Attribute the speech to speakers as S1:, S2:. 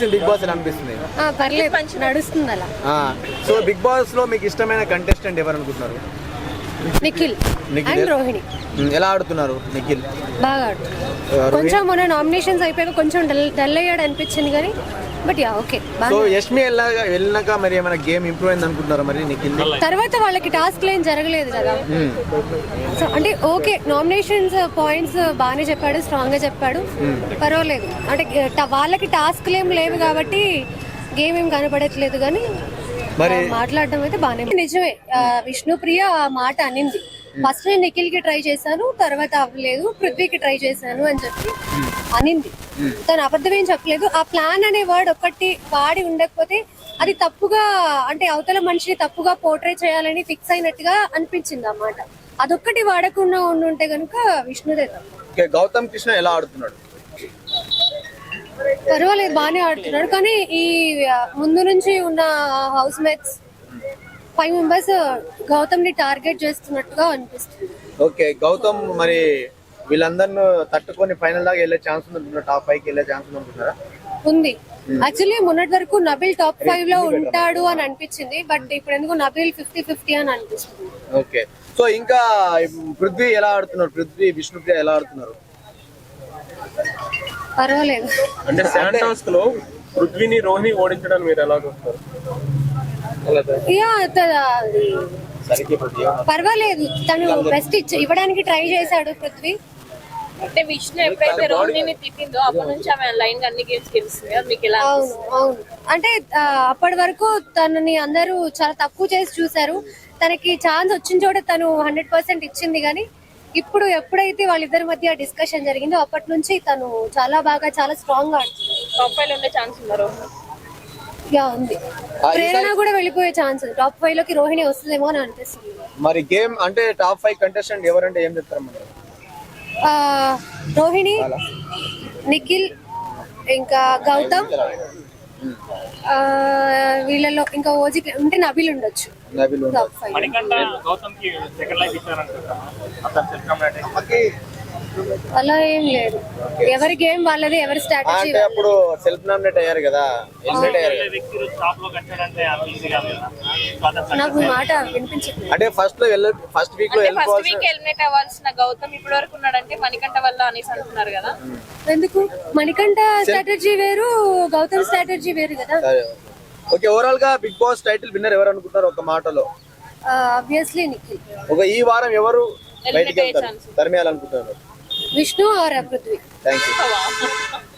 S1: నడిచింది big boss ఎలా అనిపిస్తుంది?
S2: ఆ, పర్లేదు. నడుస్తుంది అలా
S1: ఆ, సో బిగ్ బాస్లో మీకు ఇష్టమైన కంటెస్టెంట్ ఎవరు అనుకుంటున్నారు?
S2: నిఖిల్
S1: నిఖిల్.
S2: అండ్ రోహిణి.
S1: ఉమ్, ఎలా ఆడుతున్నారు నిఖిల్?
S2: బాగా ఆడుతుంది
S1: ఆ, రోహిణి?
S2: కొంచెం మొన్న నామినేషన్స్ అయిపోయాక కొంచెం డల్ డల్ అయ్యాడు అనిపించింది కానీ but ya okay
S1: so Yashmi వెళ్ళాక వెళ్ళినాక మరి ఏమైనా గేమ్ ఇంప్రూవ్ అయింది అనుకుంటున్నారా మరి నిఖిల్
S2: తర్వాత వాళ్ళకి టాస్క్ ఏం జరగలేదు కదా. సో అంటే ఓకే నామినేషన్స్ పాయింట్స్ బాగానే చెప్పాడు స్ట్రాంగ్గా చెప్పాడు. పర్వాలేదు. అంటే ట- వాళ్ళకి టాస్క్ ఏం లేవు కాబట్టి గేమ్ ఏం కనపడట్లేదు కానీ మాట్లాడడం అయితే బాగానే నిజమే విష్ణుప్రియ ఆ మాట అనింది. ఫస్ట్ నేను నిఖిల్కి ట్రై చేశాను తర్వాత అవ్వలేదు పృథ్వీకి ట్రై చేశాను అని చెప్పి అనింది. తను అబద్ధం ఏం చెప్పలేదు. ఆ ప్లాన్ అనే వర్డ్ ఒక్కటి వాడి ఉండకపోతే అది తప్పుగా అంటే అవతల మనిషిని తప్పుగా పోర్ట్రే చేయాలని ఫిక్స్ అయినట్టుగా అనిపించింది అన్నమాట అదొక్కటి వాడకుండా ఉండుంటే కనుక విష్ణుదే తప్పు.
S1: ఓకే, గౌతమ్ కృష్ణ ఎలా ఆడుతున్నాడు?
S2: పర్వాలేదు బాగానే ఆడుతున్నాడు. కానీ ఈ ముందు నుంచి ఉన్న హౌస్ మేట్స్ ఫైవ్ మెంబర్స్ గౌతమ్ని టార్గెట్ చేస్తున్నట్టుగా అనిపిస్తుంది.
S1: ఓకే గౌతమ్ మరి వీళ్ళందరిని తట్టుకొని ఫైనల్ దాకా వెళ్ళే ఛాన్స్ ఉందంటున్నారు టాప్ ఫైవ్కి వెళ్ళే ఛాన్స్ ఉందంటున్నారా
S2: ఉంది. యాక్చువల్లీ మొన్నటి వరకు నబిల్ టాప్ ఫైవ్లో ఉంటాడు అని అనిపించింది బట్ ఇప్పుడు ఎందుకు నబిల్ ఫిఫ్టీ ఫిఫ్టీ అని అనిపిస్తుంది.
S1: ఓకే. సో ఇంకా పృథ్వీ ఎలా ఆడుతున్నారు? పృథ్వీ విష్ణుప్రియ ఎలా ఆడుతున్నారు?
S2: పర్వాలేదు.
S3: అంటే శాంటాస్లో పృథ్వీని రోహిణి ఓడించడానికి మీరు ఎలా చూస్తారు
S2: పర్వాలేదు. తను బెస్ట్ ఇచ్చి ఇవ్వడానికి ట్రై చేశాడు పృథ్వీ.
S4: అంటే విష్ణు ఎప్పుడైతే రోహిణిని తిట్టిందో అప్పటి నుంచి ఆమె లైన్ అన్ని గేమ్స్ గెలుస్తుంది. అది మీకు ఎలా
S2: అవును అవును. అంటే అప్పటి వరకు తనని అందరూ చాలా తక్కువ చేసి చూశారు. తనకి ఛాన్స్ వచ్చిన చోట తను హండ్రెడ్ పర్సెంట్ ఇచ్చింది కానీ ఇప్పుడు ఎప్పుడైతే వాళ్ళిద్దరి మధ్య డిస్కషన్ జరిగిందో అప్పటి నుంచి తను చాలా బాగా చాలా స్ట్రాంగ్గా ఆడుతుంది.
S4: టాప్ ఫైవ్లో ఉండే ఛాన్స్ రోహిణి?
S2: యా ఉంది. ప్రేరణ కూడా వెళ్ళిపోయే ఛాన్స్. టాప్ ఫైవ్లోకి రోహిణి వస్తుందేమో అని అనిపిస్తుంది.
S1: మరి గేమ్ అంటే టాప్ ఫైవ్ కంటెస్టెంట్ ఎవరంటే ఏం చెప్తారు
S2: ఆ, రోహిణి నిఖిల్ ఇంకా గౌతమ్. ఆ, వీళ్ళలో ఇంకా ఓజీ ఉంటే నబిల్ ఉండొచ్చు.
S1: నబిల్.
S2: టాప్ ఫైవ్
S3: మణికంఠ గౌతమ్కి సెకండ్ లైఫ్ ఇచ్చారంటారు అతను సెల్ఫ్
S2: అలా ఏం లేదు. ఎవరి గేమ్ వాళ్ళది ఎవరి స్ట్రాటజీ
S1: అంటే అప్పుడు సెల్ఫ్ నామినేట్ అయ్యారు కదా. ఎలిమినేట్ అయ్యారు
S2: నాకు మాట వినిపించట్లేదు.
S1: అంటే ఫస్ట్లో వెళ్ళ ఫస్ట్
S4: వీక్లో ఫస్ట్ వీక్ ఎలిమినేట్ అవ్వాల్సిన గౌతమ్ ఇప్పటి వరకు ఉన్నాడంటే మణికంఠ వల్ల అనేసి అంటున్నారు కదా.
S2: ఎందుకు? మణికంఠ స్ట్రాటజీ వేరు గౌతమ్ స్ట్రాటజీ వేరు కదా.
S1: ఓకే. ఓవరాల్గా బిగ్ బాస్ టైటిల్ విన్నర్ ఎవరు అనుకుంటారు ఒక మాటలో?
S2: ఆబ్వియస్లీ నిఖిల్.
S1: ఒక ఈ వారం ఎవరు బయటికి వెళ్తారు. తరిమేయాలనుకుంటున్నారు
S2: Vishnu or Prithvi
S1: thank you